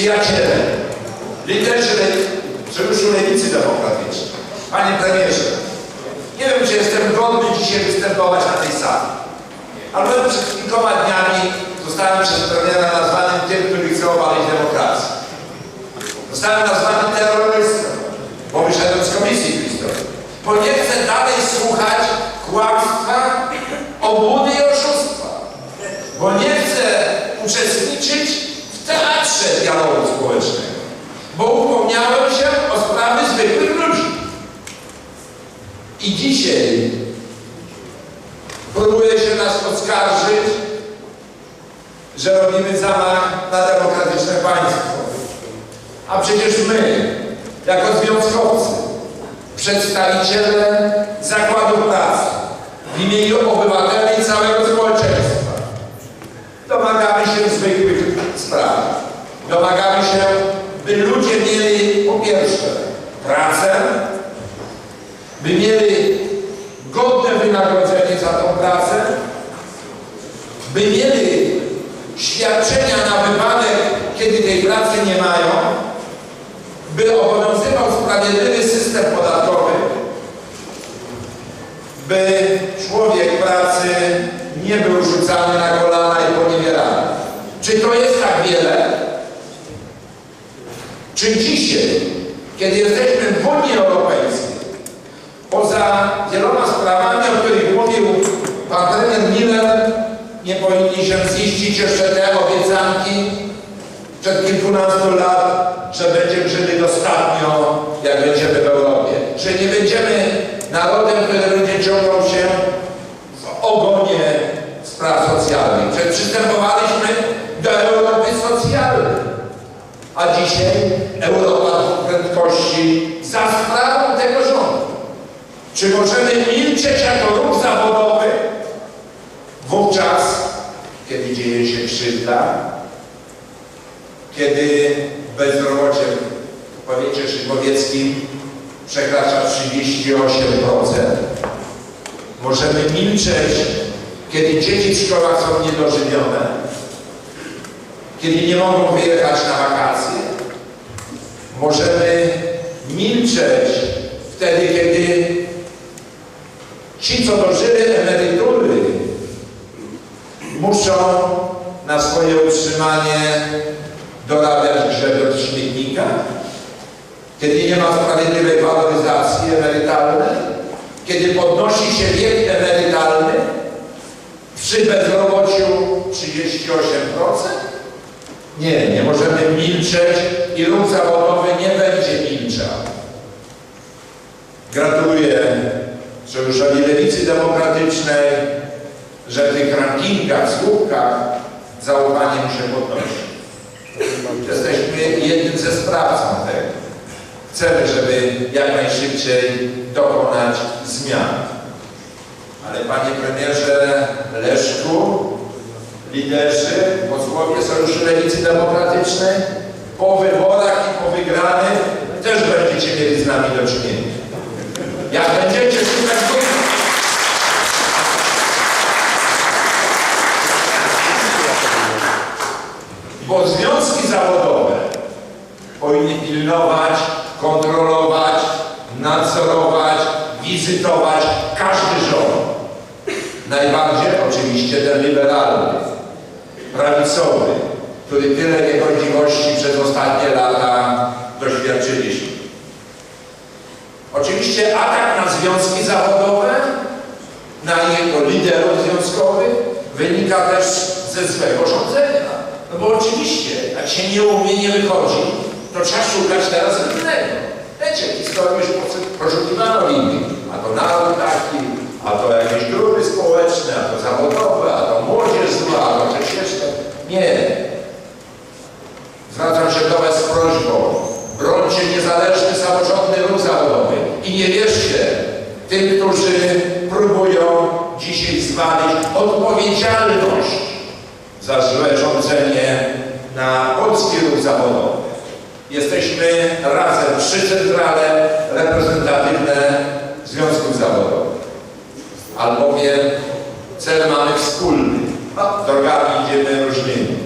przyjaciele, liderzy Sojuszu Lewicy Demokratycznej. Panie premierze, nie wiem, czy jestem godny dzisiaj występować na tej sali, ale przed kilkoma dniami zostałem przez premiera nazwany tym, który chce obalić demokrację. Zostałem nazwany terrorystą, bo wyszedłem z komisji Christowej. Bo nie chcę dalej słuchać kłamstwa, obłudy i oszustwa. Bo nie chcę uczestniczyć teatrze dialogu społecznego. Bo upomniałem się o sprawy zwykłych ludzi. I dzisiaj próbuje się nas oskarżyć, że robimy zamach na demokratyczne państwo. A przecież my, jako związkowcy, przedstawiciele zakładów pracy, w imieniu obywateli całego społeczeństwa, domagamy się zwykłych spraw. Domagamy się, by ludzie mieli po pierwsze pracę, by mieli godne wynagrodzenie za tą pracę, by mieli świadczenia na wypadek, kiedy tej pracy nie mają, by obowiązywał sprawiedliwy system podatkowy, by człowiek pracy nie był rzucany na kolana i poniewierany. Czy to jest tak wiele? Czy dzisiaj, kiedy jesteśmy w Unii Europejskiej, poza wieloma sprawami, o których mówił pan premier Miller, nie powinni się ziścić jeszcze te obiecanki przed kilkunastu lat, że będziemy żyli dostatnio, jak będziemy w Europie. Że nie będziemy narodem, który będzie ciągnął się w ogonie spraw socjalnych. Że przystępowaliśmy do Europy socjalnej. A dzisiaj Europa dwóch prędkości za sprawą tego rządu. Czy możemy milczeć jako ruch zawodowy wówczas, kiedy dzieje się krzywda, kiedy bezrobocie w powiecie szybowieckim przekracza 38%. Możemy milczeć, kiedy dzieci w szkołach są niedożywione, kiedy nie mogą wyjechać na wakacje. Możemy milczeć wtedy, kiedy ci, co dożyli emerytury, muszą na swoje utrzymanie dorabiać grzeb od śmietnika, kiedy nie ma sprawiedliwej waloryzacji emerytalnej, kiedy podnosi się wiek emerytalny przy bezrobociu 38%? Nie, nie możemy milczeć i ruch zawodowy nie będzie milczał. Gratuluję Sojuszowi Lewicy Demokratycznej, że w tych rankingach, słupkach zaufanie się podnosi. Jesteśmy jednym ze sprawcą tego. Chcemy, żeby jak najszybciej dokonać zmian. Ale panie premierze Leszku, liderzy, posłowie Sojuszu Lewicy Demokratycznej, po wyborach i po wygranych też będziecie mieli z nami do czynienia. Jak będziecie szukać bo związki zawodowe powinny pilnować, kontrolować, nadzorować, wizytować każdy rząd. Najbardziej oczywiście ten liberalny, prawicowy, który tyle niegodziwości przez ostatnie lata doświadczyliśmy. Oczywiście atak na związki zawodowe, na jego liderów związkowych wynika też ze złego rządzenia. No bo oczywiście, jak się nie umie, nie wychodzi, to trzeba szukać teraz innego. Wiecie, historię już poszukiwano innych. A to naród taki, a to jakieś grupy społeczne, a to zawodowe, a to młodzież zła, a to jeszcze. Nie. Zwracam się do Was z prośbą. Brońcie niezależny, samorządny ruch zawodowy i nie wierzcie tym, którzy próbują dzisiaj zwalić odpowiedzialność za złe rządzenie na polski ruch zawodowy. Jesteśmy razem, trzy centrale reprezentatywne związków zawodowych. Albowiem cel mamy wspólny. Drogami idziemy różnymi.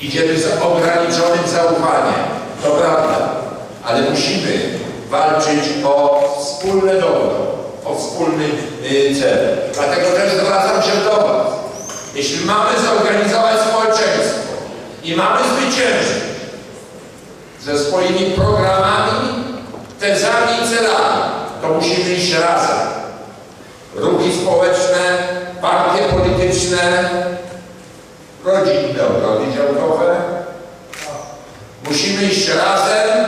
Idziemy z ograniczonym zaufaniem. To prawda. Ale musimy walczyć o wspólne dobro, o wspólny y, cel. Dlatego też zwracam się do Was. Jeśli mamy zorganizować społeczeństwo i mamy zwyciężyć ze swoimi programami, tezami i celami, to musimy iść razem. Ruchy społeczne, partie polityczne, rodzinne ogrody działkowe. Musimy iść razem,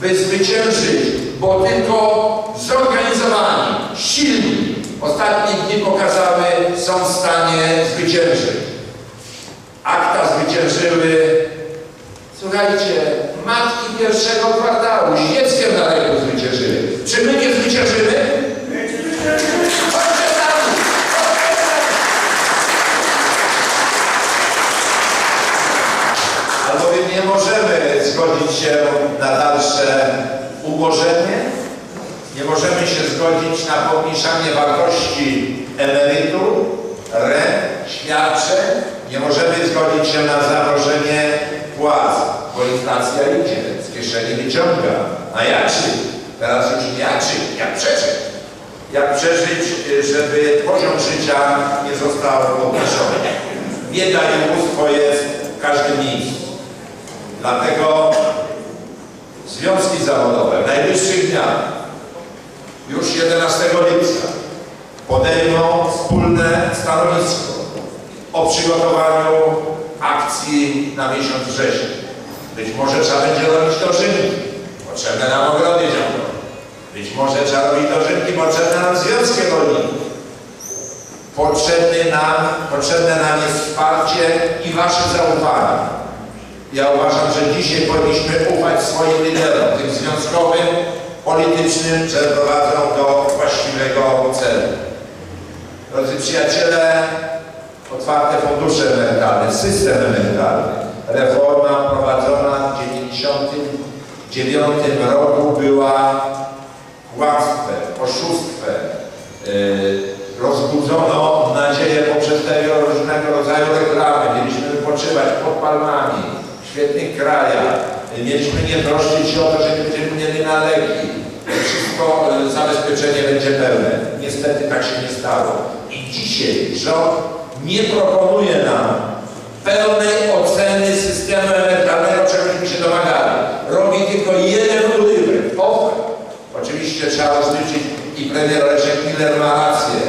by zwyciężyć, bo tylko zorganizowani, silni, ostatnie dni pokazały, są w stanie zwyciężyć. Akta zwyciężyły, słuchajcie, matki pierwszego kwartału, z dzieckiem na zwyciężyły. Czy my nie zwyciężymy? Chodźcie z nami! Chodźcie z nami! Albowiem nie możemy zgodzić się na dalsze ubożenie, nie możemy się zgodzić na pomniejszanie wartości emerytur, rent, świadczeń, nie możemy zgodzić się na zamrożenie płac, bo inflacja idzie, z kieszeni wyciąga. A jak żyć? Teraz już jak żyć, jak przeżyć? Jak przeżyć, żeby poziom życia nie został obniżony? Bieda i ubóstwo jest w każdym miejscu. Dlatego związki zawodowe w najbliższych dniach, już 11 lipca, podejmą wspólne stanowisko o przygotowaniu akcji na miesiąc września. Być może trzeba będzie robić dożynki, potrzebne nam ogrody działkowe. Być może trzeba robić dożynki, potrzebne nam związki rolników. Potrzebny nam, potrzebne nam jest wsparcie i wasze zaufanie. Ja uważam, że dzisiaj powinniśmy ufać swoim liderom, tym związkowym, politycznym, że prowadzą do właściwego celu. Drodzy przyjaciele, otwarte fundusze emerytalne, system emerytalny, reforma prowadzona w 1999 roku była kłamstwem, oszustwem. Yy, rozbudzono nadzieję poprzez tego różnego rodzaju reklamy. Mieliśmy wypoczywać pod palmami, w świetnych krajach. Mieliśmy nie troszczyć się o to, że będziemy mieli na leki. Wszystko yy, zabezpieczenie będzie pełne. Niestety tak się nie stało. I dzisiaj rząd nie proponuje nam pełnej oceny systemu emerytalnego, czegośmy się domagali. Robi tylko jeden urywek. Owszem, Oczywiście trzeba rozliczyć i premier Leszek Miller ma rację.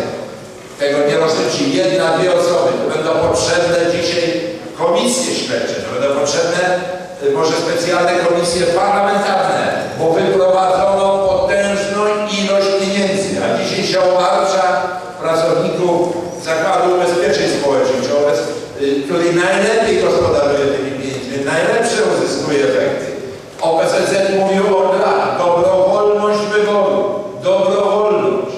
Tego nie rozliczy jedna, dwie osoby. To będą potrzebne dzisiaj komisje śledcze, to będą potrzebne y, może specjalne komisje parlamentarne, bo wyprowadzono potężną ilość pieniędzy, a dzisiaj się obarcza pracowników Zakładu najlepiej gospodaruje tymi pieniędzmi, najlepsze uzyskuje efekty. OPZZ mówił od lat, dobrowolność wyboru, dobrowolność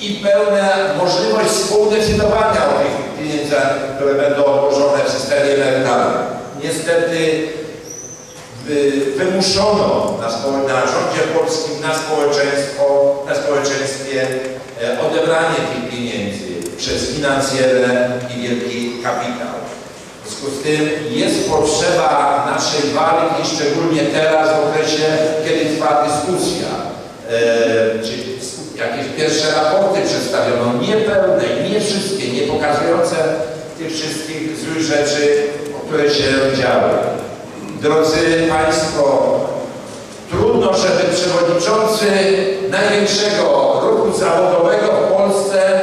i pełna możliwość współdecydowania o tych pieniądzach, które będą odłożone w systemie emerytalnym. Niestety wy, wymuszono na, na rządzie polskim, na społeczeństwo, na społeczeństwie e, odebranie tych pieniędzy przez finansjerę i wielki kapitał. Związku z tym jest potrzeba naszej walki, szczególnie teraz w okresie, kiedy trwa dyskusja. E, czy jakieś pierwsze raporty przedstawiono, niepełne, nie wszystkie, nie pokazujące tych wszystkich złych rzeczy, które się działy. Drodzy Państwo, trudno, żeby przewodniczący największego ruchu zawodowego w Polsce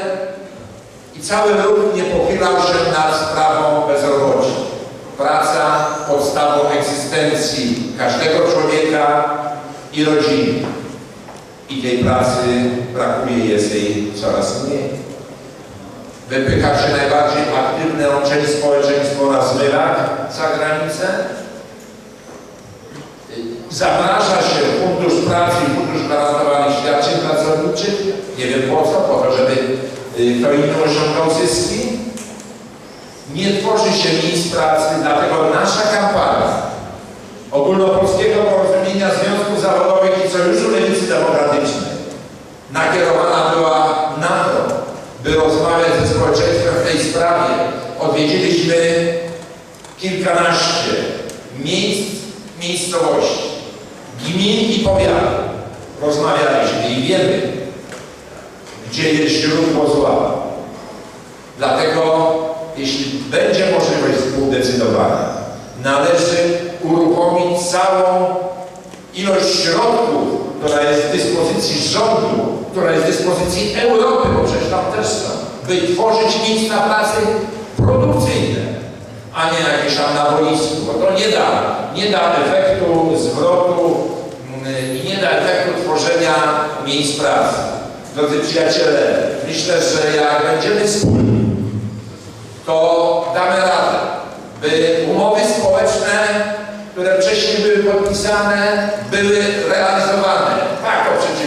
i cały ruch nie pochylał się nad egzystencji każdego człowieka i rodziny. I tej pracy brakuje, jest jej coraz mniej. Wypycha się najbardziej aktywne część społeczeństwa na zmywach za granicę. Zamraża się Fundusz Pracy i Fundusz Gwarantowanych Świadczeń Pracowniczych. Nie wiem po co, po to, żeby y, kto inny osiągnął zyski. Nie tworzy się miejsc pracy, dlatego nasza kampania Ogólnopolskiego Porozumienia Związków Zawodowych i Sojuszu Lewicy Demokratycznej. Nakierowana była na to, by rozmawiać ze społeczeństwem w tej sprawie. Odwiedziliśmy kilkanaście miejsc, miejscowości, gmin i powiatów. Rozmawialiśmy i wiemy, gdzie jest źródło zła. Dlatego, jeśli będzie możliwość współdecydowania, należy uruchomić całą ilość środków, która jest w dyspozycji rządu, która jest w dyspozycji Europy, bo przecież tam też są, by tworzyć miejsca pracy produkcyjne, a nie jakieś tam na boisku, bo to nie da, nie da efektu zwrotu mm, i nie da efektu tworzenia miejsc pracy. Drodzy przyjaciele, myślę, że jak będziemy wspólni, to damy radę, by umowy społeczne, które wcześniej były podpisane, były realizowane. Tak, przedsiębiorcy,